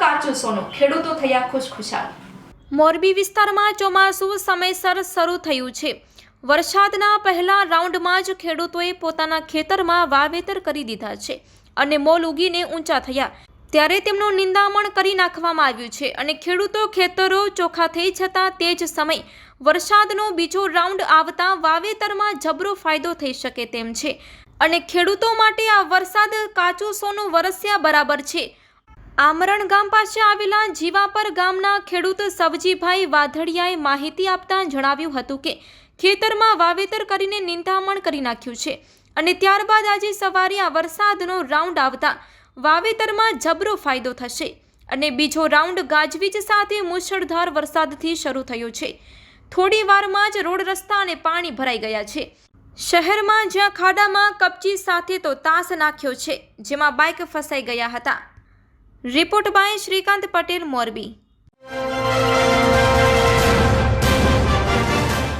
કાચું સોનું. ખેડૂતો થયા ખુશખુશાલ. મોરબી વિસ્તારમાં ચોમાસું સમયસર શરૂ થયું છે. વરસાદના પહેલા રાઉન્ડમાં જ ખેડૂતોએ પોતાના ખેતરમાં વાવેતર કરી દીધા છે અને મોલ ઉગીને ઊંચા થયા. ત્યારે તેમનું નિંદામણ કરી નાખવામાં આવ્યું છે અને ખેડૂતો ખેતરો ચોખ્ખા થઈ જતાં તે જ સમય વરસાદનો બીજો રાઉન્ડ આવતા વાવેતરમાં જબરો ફાયદો થઈ શકે તેમ છે. અને ખેડૂતો માટે આ વરસાદ કાચું સોનું વરસ્યા બરાબર છે. આમરણ ગામ પાસે આવેલા જીવાપર ગામના ખેડૂત સવજીભાઈ વાધડિયાએ માહિતી આપતા જણાવ્યું હતું કે, ખેતરમાં વાવેતર કરીને નિંદામણ કરી નાખ્યું છે અને ત્યારબાદ આજે સવારે આ વરસાદનો રાઉન્ડ આવતા વાવેતરમાં જબરો ફાયદો થશે અને બીજો રાઉન્ડ ગાજવીજ સાથે મુશળધાર વરસાદથી શરૂ થયો છે. થોડી વારમાં જ રોડ રસ્તા અને પાણી ભરાઈ ગયા છે. શહેરમાં જ્યાં ખાડામાં કપચી સાથે તો તાસ નાખ્યો છે, જેમાં બાઇક ફસાઈ ગયા હતા. Report by Shrikant Patel Morbi.